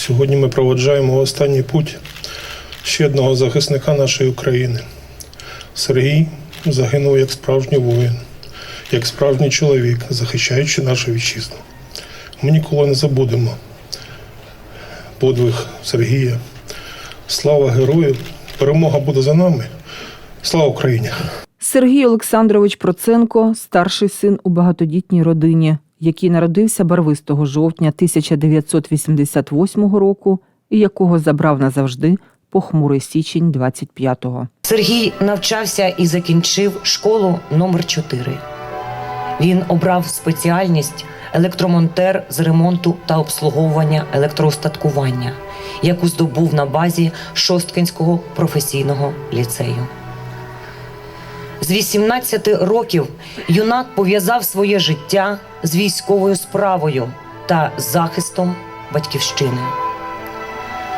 Сьогодні ми проводжаємо останній путь ще одного захисника нашої України. Сергій загинув як справжній воїн, як справжній чоловік, захищаючи нашу вітчизну. Ми ніколи не забудемо подвиг Сергія. Слава герою! Перемога буде за нами. Слава Україні! Сергій Олександрович Проценко старший син у багатодітній родині, який народився барвистого жовтня 1988 року і якого забрав назавжди похмурий січень 25-го. Сергій навчався і закінчив школу номер 4 Він обрав спеціальність електромонтер з ремонту та обслуговування електроустаткування, яку здобув на базі Шосткинського професійного ліцею. З 18 років юнак пов'язав своє життя з військовою справою та захистом батьківщини.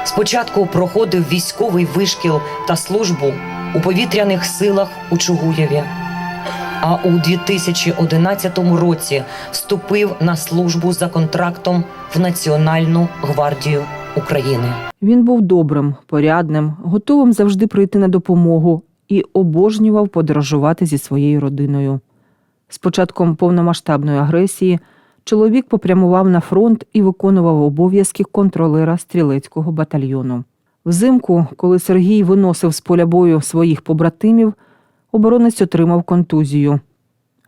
Спочатку проходив військовий вишкіл та службу у повітряних силах у Чугуєві, а у 2011 році вступив на службу за контрактом в Національну гвардію України. Він був добрим, порядним, готовим завжди прийти на допомогу і обожнював подорожувати зі своєю родиною. З початком повномасштабної агресії чоловік попрямував на фронт і виконував обов'язки контролера стрілецького батальйону. Взимку, коли Сергій виносив з поля бою своїх побратимів, оборонець отримав контузію.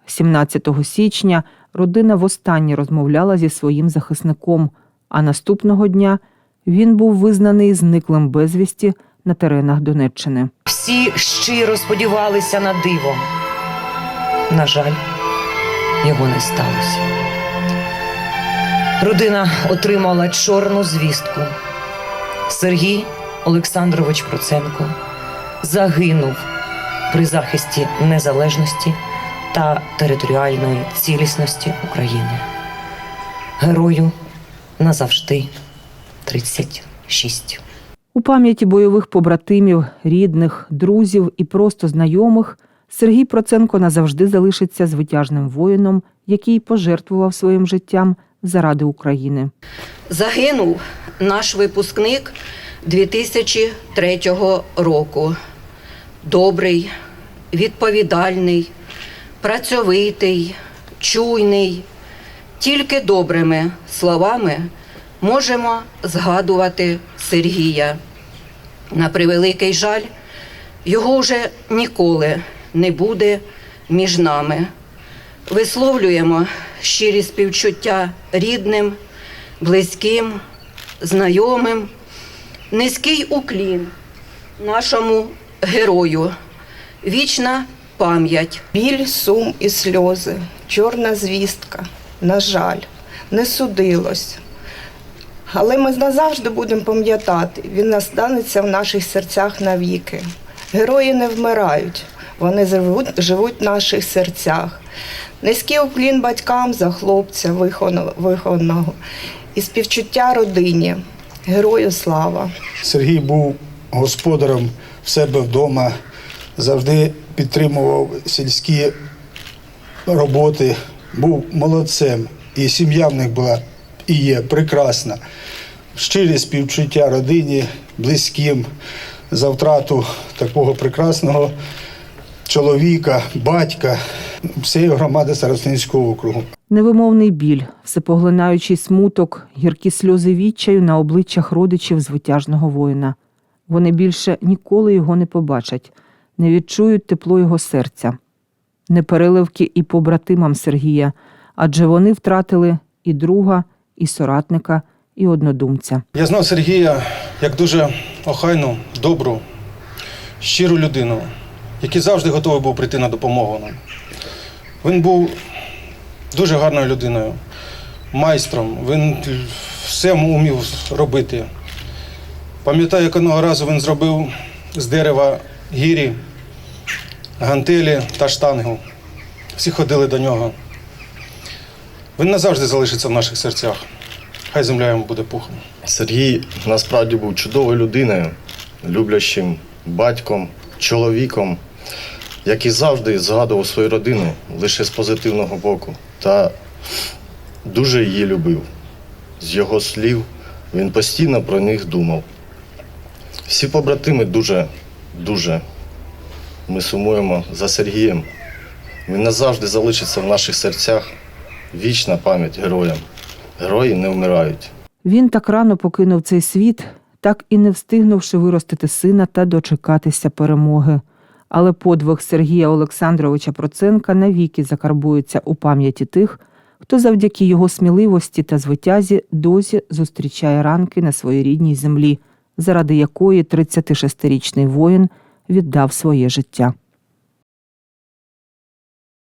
17 січня родина востаннє розмовляла зі своїм захисником, а наступного дня він був визнаний зниклим безвісті на теренах Донеччини. Всі щиро сподівалися на диво. На жаль, його не сталося. Родина отримала чорну звістку. Сергій Олександрович Проценко загинув при захисті незалежності та територіальної цілісності України. Герою назавжди 36. У пам'яті бойових побратимів, рідних, друзів і просто знайомих Сергій Проценко назавжди залишиться звитяжним воїном, який пожертвував своїм життям заради України. Загинув наш випускник 2003 року. Добрий, відповідальний, працьовитий, чуйний. Тільки добрими словами можемо згадувати Сергія. На превеликий жаль, його вже ніколи не буде між нами. Висловлюємо щирі співчуття рідним, близьким, знайомим, низький уклін нашому герою, вічна пам'ять. Біль, сум і сльози, чорна звістка, на жаль, не судилось. Але ми назавжди будемо пам'ятати, він настанеться в наших серцях навіки. Герої не вмирають, вони живуть, живуть в наших серцях. Низький уклін батькам за хлопця вихованого і співчуття родині. Герою слава! Сергій був господарем в себе вдома, завжди підтримував сільські роботи, був молодцем. І сім'я в них була і є прекрасна. Щирі співчуття родині, близьким за втрату такого прекрасного чоловіка, батька, всієї громади Старостинського округу. Невимовний біль, всепоглинаючий смуток, гіркі сльози відчаю на обличчях родичів звитяжного воїна. Вони більше ніколи його не побачать, не відчують тепло його серця. Непереливки і побратимам Сергія, адже вони втратили і друга, і соратника, і однодумця. Я знав Сергія як дуже охайну, добру, щиру людину, який завжди готовий був прийти на допомогу нам. Він був дуже гарною людиною, майстром. Він все умів робити. Пам'ятаю, як одного разу він зробив з дерева гірі, гантелі та штангу. Всі ходили до нього. Він назавжди залишиться в наших серцях. Хай земля йому буде пухом. Сергій насправді був чудовою людиною, люблячим батьком, чоловіком, який завжди згадував свою родину лише з позитивного боку та дуже її любив. З його слів Він постійно про них думав. Всі побратими дуже, дуже ми сумуємо за Сергієм. Він назавжди залишиться в наших серцях. Вічна пам'ять героям. Герої не вмирають. Він так рано покинув цей світ, так і не встигнувши виростити сина та дочекатися перемоги. Але подвиг Сергія Олександровича Проценка навіки закарбується у пам'яті тих, хто завдяки його сміливості та звитязі досі зустрічає ранки на своїй рідній землі, заради якої 36-річний воїн віддав своє життя.